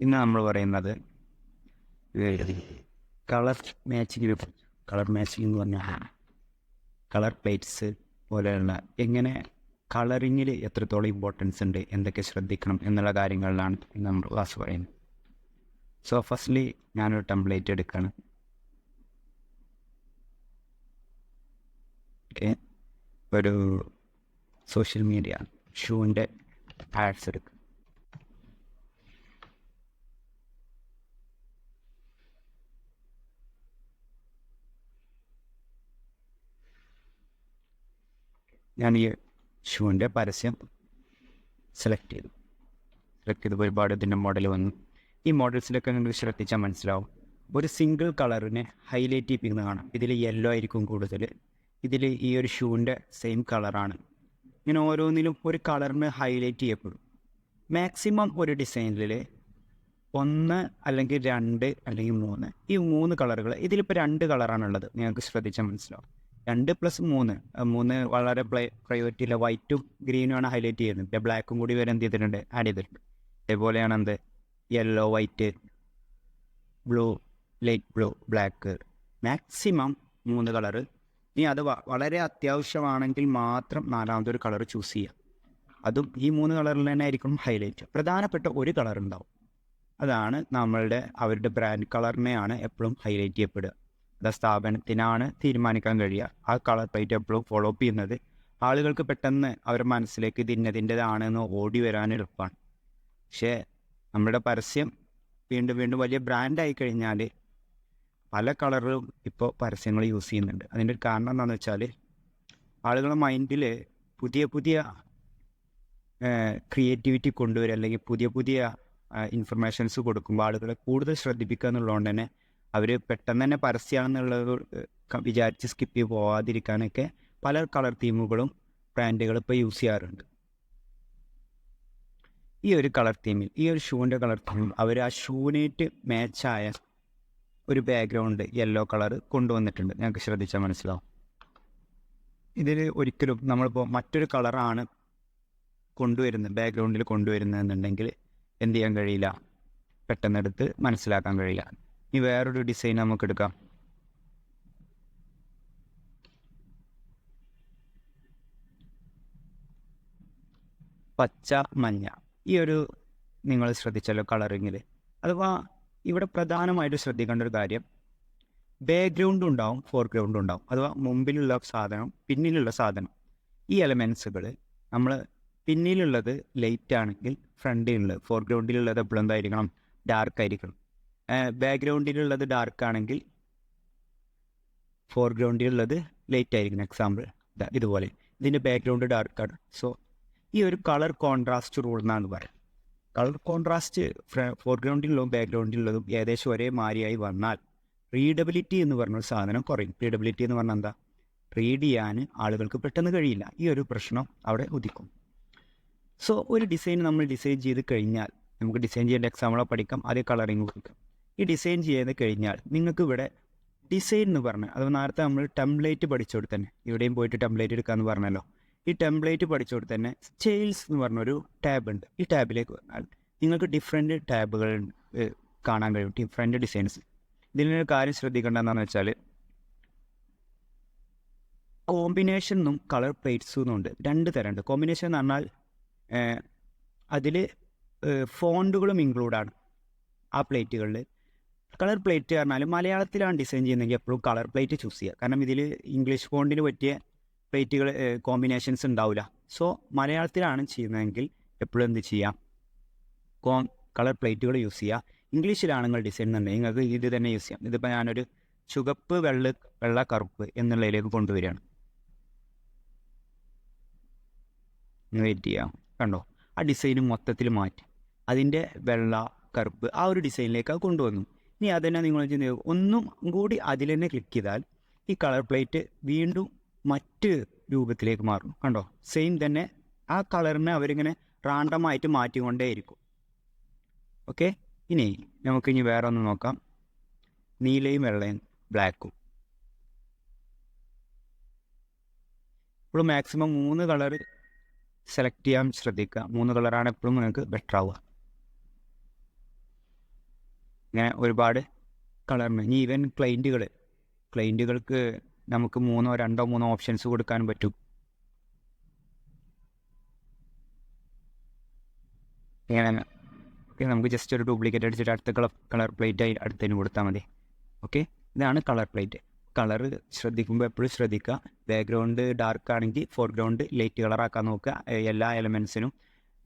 ഇന്ന് നമ്മൾ പറയുന്നത് കളർ കുറിച്ച് കളർ മാച്ചിങ് എന്ന് പറഞ്ഞാൽ കളർ പ്ലേറ്റ്സ് പോലെയുള്ള എങ്ങനെ കളറിങ്ങിൽ എത്രത്തോളം ഇമ്പോർട്ടൻസ് ഉണ്ട് എന്തൊക്കെ ശ്രദ്ധിക്കണം എന്നുള്ള കാര്യങ്ങളിലാണ് ഇന്ന് നമ്മൾ ക്ലാസ് പറയുന്നത്. സോ ഫസ്റ്റ്ലി ഞാനൊരു ടെംപ്ലേറ്റ് എടുക്കുകയാണ് ഓക്കെ ഒരു സോഷ്യൽ മീഡിയ ഷൂവിന്റെ ആഡ്സ് എടുക്കും. ഞാൻ ഈ ഷൂവിന്റെ പരസ്യം സെലക്ട് ചെയ്തു. സെലക്ട് ചെയ്തപ്പോൾ ഒരുപാട് ഇതിന്റെ മോഡൽ വന്നു. ഈ മോഡൽസിലൊക്കെ നിങ്ങൾ ശ്രദ്ധിച്ചാൽ മനസ്സിലാവും. ഒരു സിംഗിൾ കളറിനെ ഹൈലൈറ്റ് ചെയ്യിപ്പിക്കുന്നത് കാണാം ഇതിൽ യെല്ലോ ആയിരിക്കും കൂടുതൽ. ഇതിൽ ഈ ഒരു ഷൂവിന്റെ സെയിം കളറാണ് ഇങ്ങനെ ഓരോന്നിലും ഒരു കളറിന് ഹൈലൈറ്റ് ചെയ്യപ്പെടും. മാക്സിമം ഒരു ഡിസൈനിൽ ഒന്ന് അല്ലെങ്കിൽ രണ്ട് അല്ലെങ്കിൽ മൂന്ന്. ഈ മൂന്ന് കളറുകൾ ഇതിലിപ്പോൾ രണ്ട് കളറാണുള്ളത് നിങ്ങൾക്ക് ശ്രദ്ധിച്ചാൽ മനസ്സിലാവും. രണ്ട് പ്ലസ് മൂന്ന്. മൂന്ന് വളരെ പ്ലേ പ്രയോറിറ്റിയില്ല വൈറ്റും ഗ്രീനും ആണ് ഹൈലൈറ്റ് ചെയ്യുന്നത്. പിന്നെ ബ്ലാക്കും കൂടി വരെ എന്ത് ചെയ്തിട്ടുണ്ട്? ആഡ് ചെയ്തിട്ടുണ്ട്. അതേപോലെയാണ് എന്ത്? Yellow white blue light blue black maximum മൂന്ന് കളറ് ഇനി അത് വളരെ അത്യാവശ്യമാണെങ്കിൽ മാത്രം നാലാമതൊരു കളർ ചൂസ് ചെയ്യാം. അതും ഈ മൂന്ന് കളറിൽ തന്നെ ആയിരിക്കും ഹൈലൈറ്റ്. പ്രധാനപ്പെട്ട ഒരു കളർ ഉണ്ടാവും അതാണ് നമ്മളുടെ അവരുടെ ബ്രാൻഡ് കളറിനെയാണ് എപ്പോഴും ഹൈലൈറ്റ് ചെയ്യപ്പെടുക. അത് സ്ഥാപനത്തിനാണ് തീരുമാനിക്കാൻ കഴിയുക. ആ കളർ പ്ലേറ്റ് എപ്പോഴും ഫോളോ അപ്പ് ചെയ്യുന്നത് ആളുകൾക്ക് പെട്ടെന്ന് അവരുടെ മനസ്സിലേക്ക് ഇത് ഇന്നതിന്റെതാണെന്ന് ഓടി വരാൻ എളുപ്പമാണ് പക്ഷേ നമ്മുടെ പരസ്യം വീണ്ടും വീണ്ടും വലിയ ബ്രാൻഡായി കഴിഞ്ഞാൽ പല കളറും ഇപ്പോൾ പരസ്യങ്ങൾ യൂസ് ചെയ്യുന്നുണ്ട്. അതിന്റെ ഒരു കാരണം എന്താണെന്ന് വെച്ചാൽ ആളുകളുടെ മൈൻഡിൽ പുതിയ പുതിയ ക്രിയേറ്റിവിറ്റി കൊണ്ടുവരിക അല്ലെങ്കിൽ പുതിയ പുതിയ ഇൻഫർമേഷൻസ് കൊടുക്കുമ്പോൾ ആളുകളെ കൂടുതൽ ശ്രദ്ധിപ്പിക്കുക എന്നുള്ളതുകൊണ്ട് തന്നെ അവർ പെട്ടെന്ന് തന്നെ പരസ്യമാണെന്നുള്ളത് വിചാരിച്ച് സ്കിപ്പ് ചെയ്ത് പോവാതിരിക്കാനൊക്കെ പല കളർ തീമുകളും ബ്രാൻഡുകൾ ഇപ്പോൾ യൂസ് ചെയ്യാറുണ്ട്. ഈ ഒരു കളർ തീമിൽ ഈ ഒരു ഷൂവിന്റെ കളർ തീമിൽ അവർ ആ ഷൂവിനേറ്റ് മാച്ചായ ഒരു ബാക്ക്ഗ്രൗണ്ട് യെല്ലോ കളർ കൊണ്ടുവന്നിട്ടുണ്ട്. ഞങ്ങൾക്ക് ശ്രദ്ധിച്ചാൽ മനസ്സിലാവും. ഇതിൽ ഒരിക്കലും നമ്മളിപ്പോൾ മറ്റൊരു കളറാണ് കൊണ്ടുവരുന്നത് ബാക്ക്ഗ്രൗണ്ടിൽ കൊണ്ടുവരുന്നതെന്നുണ്ടെങ്കിൽ എന്ത് ചെയ്യാൻ കഴിയില്ല. പെട്ടെന്നെടുത്ത് മനസ്സിലാക്കാൻ കഴിയില്ല. ഇനി വേറൊരു ഡിസൈൻ നമുക്ക് എടുക്കാം. പച്ച മഞ്ഞ. ഈ ഒരു നിങ്ങൾ ശ്രദ്ധിച്ചല്ലോ കളറിങ്ങിൽ അഥവാ ഇവിടെ പ്രധാനമായിട്ട് ശ്രദ്ധിക്കേണ്ട ഒരു കാര്യം ബാക്ക്ഗ്രൗണ്ട് ഉണ്ടാവും ഫോർഗ്രൗണ്ട് ഉണ്ടാവും. അഥവാ മുമ്പിലുള്ള സാധനം പിന്നിലുള്ള സാധനം ഈ എലമെൻസുകൾ നമ്മൾ പിന്നിലുള്ളത് ലൈറ്റ് ആണെങ്കിൽ ഫ്രണ്ടിലുള്ളത് ഫോർഗ്രൗണ്ടിലുള്ളത് എപ്പോഴും എന്തായിരിക്കണം? ഡാർക്ക് ആയിരിക്കണം. ബാക്ക്ഗ്രൗണ്ടിലുള്ളത് ഡാർക്ക് ആണെങ്കിൽ ഫോർഗ്രൗണ്ടിലുള്ളത് ലൈറ്റ് ആയിരിക്കണം. എക്സാമ്പിൾ ഇതുപോലെ. ഇതിന്റെ ബാക്ക്ഗ്രൗണ്ട് ഡാർക്കാണ് സോ ഈ ഒരു കളർ കോൺട്രാസ്റ്റ് റൂൾ എന്നാണ് പറയാം കളർ കോൺട്രാസ്റ്റ് ഫോർഗ്രൗണ്ടിലുള്ളതും ബാക്ക്ഗ്രൗണ്ടിലുള്ളതും ഏകദേശം ഒരേ മാരിയായി വന്നാൽ റീഡബിലിറ്റി എന്ന് പറഞ്ഞ ഒരു സാധനം കുറയും. റീഡബിലിറ്റി എന്ന് പറഞ്ഞാൽ എന്താ? റീഡ് ചെയ്യാൻ ആളുകൾക്ക് പെട്ടെന്ന് കഴിയില്ല. ഈ ഒരു പ്രശ്നം അവിടെ ഉദിക്കും. സോ ഒരു ഡിസൈൻ നമ്മൾ ഡിസൈൻ ചെയ്ത് കഴിഞ്ഞാൽ നമുക്ക് ഡിസൈൻ ചെയ്യേണ്ട എക്സാമ്പിളോ പഠിക്കാം അതേ കളറിങ് കൊടുക്കാം. ഈ ഡിസൈൻ ചെയ്ത് കഴിഞ്ഞാൽ നിങ്ങൾക്ക് ഇവിടെ ഡിസൈൻ എന്ന് പറഞ്ഞാൽ അത് നേരത്തെ നമ്മൾ ടെംപ്ലേറ്റ് പഠിച്ചോട് തന്നെ ഇവിടെയും പോയിട്ട് ടെംപ്ലേറ്റ് എടുക്കാമെന്ന് പറഞ്ഞല്ലോ. ഈ ടെംപ്ലേറ്റ് പഠിച്ചോട് തന്നെ സ്റ്റൈൽസ് എന്ന് പറഞ്ഞൊരു ടാബ് ഉണ്ട്. ഈ ടാബിലേക്ക് വന്നാൽ നിങ്ങൾക്ക് ഡിഫറെന്റ് ടാബുകൾ കാണാൻ കഴിയും. ഡിഫറെന്റ് ഡിസൈൻസ് ഇതിലൊരു കാര്യം ശ്രദ്ധിക്കേണ്ടതെന്ന് വെച്ചാൽ കോമ്പിനേഷനും കളർ പ്ലേറ്റ്സും ഉണ്ട്. രണ്ട് തരമുണ്ട്. കോമ്പിനേഷൻ എന്ന് പറഞ്ഞാൽ അതിൽ ഫോണ്ടുകളും ഇൻക്ലൂഡാണ് ആ പ്ലേറ്റുകളിൽ കളർ പ്ലേറ്റ് പറഞ്ഞാൽ മലയാളത്തിലാണ് ഡിസൈൻ ചെയ്യുന്നതെങ്കിൽ എപ്പോഴും കളർ പ്ലേറ്റ് ചൂസ് ചെയ്യുക. കാരണം ഇതിൽ ഇംഗ്ലീഷ് ഫോണ്ടിന് പറ്റിയ പ്ലേറ്റുകൾ കോമ്പിനേഷൻസ് ഉണ്ടാവില്ല സോ മലയാളത്തിലാണ് ചെയ്യുന്നതെങ്കിൽ എപ്പോഴും എന്ത് ചെയ്യാം കോ കളർ പ്ലേറ്റുകൾ യൂസ് ചെയ്യുക. ഇംഗ്ലീഷിലാണ് നിങ്ങൾ ഡിസൈൻ എന്നുണ്ടെങ്കിൽ നിങ്ങൾക്ക് ഇത് തന്നെ യൂസ് ചെയ്യാം. ഇതിപ്പോൾ ഞാനൊരു ചുവപ്പ് വെള്ള വെള്ള കറുപ്പ് എന്നുള്ളതിലേക്ക് കൊണ്ടുവരികയാണ്. വെയിറ്റ് ചെയ്യാം കണ്ടോ? ആ ഡിസൈൻ മൊത്തത്തിൽ മാറ്റി. അതിന്റെ വെള്ള കറുപ്പ് ആ ഒരു ഡിസൈനിലേക്ക് അത് കൊണ്ടുവന്നു. ഇനി അതന്നെ നിങ്ങൾ ചെയ്ത് ഒന്നും കൂടി അതിൽ തന്നെ ക്ലിക്ക് ചെയ്താൽ ഈ കളർ പ്ലേറ്റ് വീണ്ടും മറ്റ് രൂപത്തിലേക്ക് മാറും കണ്ടോ? സെയിം തന്നെ ആ കളറിനെ അവരിങ്ങനെ റാണ്ടമായിട്ട് മാറ്റിക്കൊണ്ടേയിരിക്കും. ഓക്കെ ഇനി നമുക്ക് ഇനി വേറെ ഒന്ന് നോക്കാം. നീലയും വെള്ളയും ബ്ലാക്കും ഇപ്പോൾ മാക്സിമം മൂന്ന് കളർ സെലക്ട് ചെയ്യാൻ ശ്രദ്ധിക്കുക. മൂന്ന് കളറാണ് എപ്പോഴും നിങ്ങൾക്ക് ബെറ്റർ ആവുക. ഇങ്ങനെ ഒരുപാട് കളറിന് ഇനി ഈവൻ ക്ലൈന്റുകൾ ക്ലൈന്റുകൾക്ക് നമുക്ക് മൂന്നോ രണ്ടോ മൂന്നോ ഓപ്ഷൻസ് കൊടുക്കാൻ പറ്റും. ഇങ്ങനെ ഓക്കെ നമുക്ക് ജസ്റ്റ് ഒരു ഡ്യൂപ്ലിക്കേറ്റ് അടിച്ചിട്ട് അടുത്ത കളർ കളർ പ്ലേറ്റ് ആയി അടുത്തതിന് കൊടുത്താൽ മതി. ഓക്കെ ഇതാണ് കളർ പ്ലേറ്റ് കളർ ശ്രദ്ധിക്കുമ്പോൾ എപ്പോഴും ശ്രദ്ധിക്കുക. ബാക്ക്ഗ്രൗണ്ട് ഡാർക്ക് ആണെങ്കിൽ ഫോർഗ്രൗണ്ട് ലൈറ്റ് കളർ ആക്കാൻ നോക്കുക. എല്ലാ എലമെൻസിനും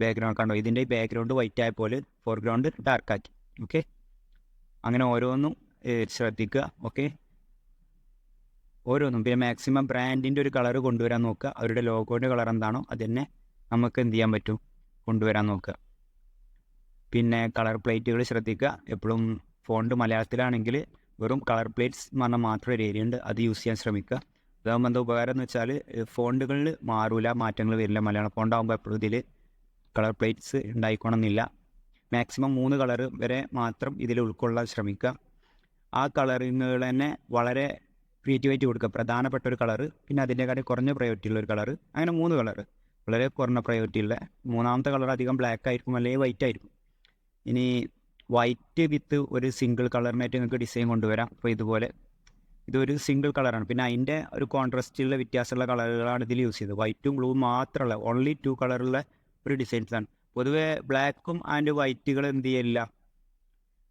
ബാക്ക്ഗ്രൗണ്ട് കണ്ടോ? ഇതിന്റെ ബാക്ക്ഗ്രൗണ്ട് വൈറ്റ് ആയ പോലെ ഫോർഗ്രൗണ്ട് ഡാർക്ക് ആക്കി. ഓക്കെ അങ്ങനെ ഓരോന്നും ശ്രദ്ധിക്കുക. ഓക്കെ ഓരോന്നും. പിന്നെ മാക്സിമം ബ്രാൻഡിന്റെ ഒരു കളർ കൊണ്ടുവരാൻ നോക്കുക. അവരുടെ ലോഗോന്റെ കളർ എന്താണോ അത് തന്നെ നമുക്ക് എന്ത് ചെയ്യാൻ പറ്റും? കൊണ്ടുവരാൻ നോക്കുക. പിന്നെ കളർ പ്ലേറ്റുകൾ ശ്രദ്ധിക്കുക. എപ്പോഴും ഫോണ്ട് മലയാളത്തിലാണെങ്കിൽ വെറും കളർ പ്ലേറ്റ്സ് എന്ന് പറഞ്ഞാൽ മാത്രം ഒരു ഏരിയ ഉണ്ട്. അത് യൂസ് ചെയ്യാൻ ശ്രമിക്കുക. അതാകുമ്പോൾ എന്താ ഉപകാരം എന്ന് വെച്ചാൽ ഫോണ്ടുകളിൽ മാറൂല മാറ്റങ്ങൾ വരില്ല. മലയാളം ഫോണ്ടാകുമ്പോൾ എപ്പോഴും ഇതിൽ കളർ പ്ലേറ്റ്സ് ഉണ്ടായിക്കോണമെന്നില്ല മാക്സിമം മൂന്ന് കളർ വരെ മാത്രം ഇതിൽ ഉൾക്കൊള്ളാൻ ശ്രമിക്കുക. ആ കളറിങ്ങുകൾ തന്നെ വളരെ ക്രിയേറ്റിവിറ്റി കൊടുക്കുക. പ്രധാനപ്പെട്ട ഒരു കളറ് പിന്നെ അതിന്റെക്കാട്ടിൽ കുറഞ്ഞ പ്രയോറിറ്റി ഉള്ള ഒരു കളറ് അങ്ങനെ മൂന്ന് കളറ് വളരെ കുറഞ്ഞ പ്രയോറിറ്റി ഉള്ള മൂന്നാമത്തെ കളർ അധികം ബ്ലാക്ക് ആയിരിക്കും അല്ലെങ്കിൽ വൈറ്റ് ആയിരിക്കും. ഇനി വൈറ്റ് വിത്ത് ഒരു സിംഗിൾ കളറിനായിട്ട് നിങ്ങൾക്ക് ഡിസൈൻ കൊണ്ടുവരാം. അപ്പോൾ ഇതുപോലെ ഇതൊരു സിംഗിൾ കളറാണ് പിന്നെ അതിന്റെ ഒരു കോൺട്രസ്റ്റുള്ള വ്യത്യാസമുള്ള കളറുകളാണ് ഇതിൽ യൂസ് ചെയ്തത്. വൈറ്റും ബ്ലൂവും മാത്രമല്ല ഓൺലി ടു കളറുള്ള ഒരു ഡിസൈൻസാണ് പൊതുവേ ബ്ലാക്കും ആൻഡ് വൈറ്റുകൾ എന്ത് ചെയ്യില്ല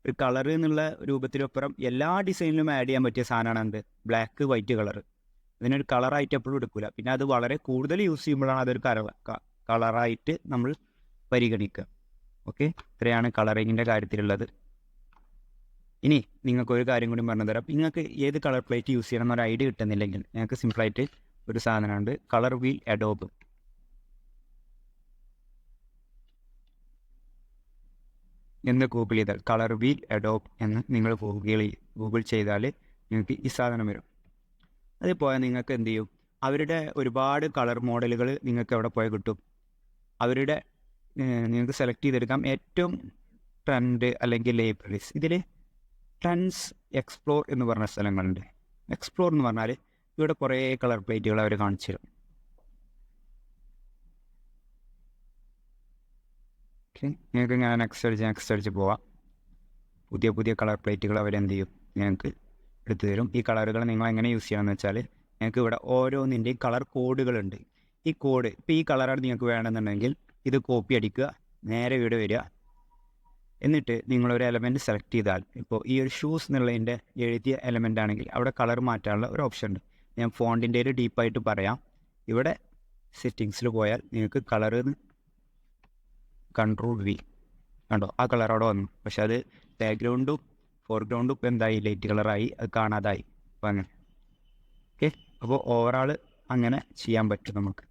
ഒരു കളർ എന്നുള്ള രൂപത്തിനപ്പുറം എല്ലാ ഡിസൈനിലും ആഡ് ചെയ്യാൻ പറ്റിയ സാധനമാണ് എന്ത്? ബ്ലാക്ക് വൈറ്റ് കളർ അതിനൊരു കളറായിട്ട് എപ്പോഴും എടുക്കില്ല പിന്നെ അത് വളരെ കൂടുതൽ യൂസ് ചെയ്യുമ്പോഴാണ് അതൊരു കളറായിട്ട് നമ്മൾ പരിഗണിക്കുക ഓക്കെ ഇത്രയാണ് കളറിങ്ങിന്റെ കാര്യത്തിലുള്ളത്. ഇനി നിങ്ങൾക്ക് ഒരു കാര്യം കൂടി പറഞ്ഞു തരാം. നിങ്ങൾക്ക് ഏത് കളർ പ്ലേറ്റ് യൂസ് ചെയ്യണം എന്നൊരു ഐഡിയ കിട്ടുന്നില്ലെങ്കിൽ ഞങ്ങൾക്ക് സിമ്പിളായിട്ട് ഒരു സാധനമുണ്ട്. കളർ വീൽ അഡോബ് എന്ന് ഗൂഗിൾ ചെയ്താൽ കളർ വീൽ അഡോബ് എന്ന് നിങ്ങൾ ഗൂഗിൾ ഗൂഗിൾ ചെയ്താൽ നിങ്ങൾക്ക് ഈ സാധനം വരും. അതിൽ പോയാൽ നിങ്ങൾക്ക് എന്ത് ചെയ്യും? അവരുടെ ഒരുപാട് കളർ മോഡലുകൾ നിങ്ങൾക്ക് അവിടെ പോയാൽ കിട്ടും. അവരുടെ നിങ്ങൾക്ക് സെലക്ട് ചെയ്തെടുക്കാം ഏറ്റവും ട്രെൻഡ് അല്ലെങ്കിൽ ലൈബ്രറീസ് ഇതിൽ ട്രെൻഡ്സ് എക്സ്പ്ലോർ എന്ന് പറഞ്ഞ സ്ഥലങ്ങളുണ്ട്. എക്സ്പ്ലോർ എന്ന് പറഞ്ഞാൽ ഇവിടെ കുറേ കളർ പ്ലേറ്റുകൾ അവർ കാണിച്ചു തരും. ഓക്കെ. നിങ്ങൾക്ക് ഇങ്ങനെ നെക്സ്റ്റ് അടിച്ച് നെക്സ്റ്റ് അടിച്ച് പോവാം. പുതിയ പുതിയ കളർ പ്ലേറ്റുകൾ അവർ എന്ത് ചെയ്യും? ഞങ്ങൾക്ക് എടുത്തു തരും. ഈ കളറുകൾ നിങ്ങൾ എങ്ങനെ യൂസ് ചെയ്യണമെന്ന് വെച്ചാൽ നിങ്ങൾക്ക് ഇവിടെ ഓരോന്നിന്റെയും കളർ കോഡുകളുണ്ട് ഈ കോഡ് ഇപ്പോൾ ഈ കളറാണ് നിങ്ങൾക്ക് വേണമെന്നുണ്ടെങ്കിൽ ഇത് കോപ്പി അടിക്കുക നേരെ ഇവിടെ വരിക. എന്നിട്ട് നിങ്ങളൊരു എലമെന്റ് സെലക്ട് ചെയ്താൽ ഇപ്പോൾ ഈ ഒരു ഷൂസ് എന്നുള്ളതിന്റെ എഴുതിയ എലമെന്റ് ആണെങ്കിൽ അവിടെ കളർ മാറ്റാനുള്ള ഒരു ഓപ്ഷൻ ഉണ്ട്. ഞാൻ ഫോണ്ടിന്റെ ഡീപ്പായിട്ട് പറയാം. ഇവിടെ സെറ്റിങ്സിൽ പോയാൽ നിങ്ങൾക്ക് കളർ കൺട്രോൾ വി കണ്ടോ? ആ കളർ അവിടെ വന്നു. പക്ഷെ അത് ബാക്ക്ഗ്രൗണ്ടും ഫോർഗ്രൗണ്ടും ഇപ്പോൾ എന്തായി? ലൈറ്റ് കളറായി അത് കാണാതായി. അപ്പോൾ അങ്ങനെ. ഓക്കെ അപ്പോൾ ഓവറാൾ അങ്ങനെ ചെയ്യാൻ പറ്റും നമുക്ക്.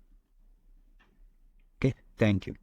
Okay thank you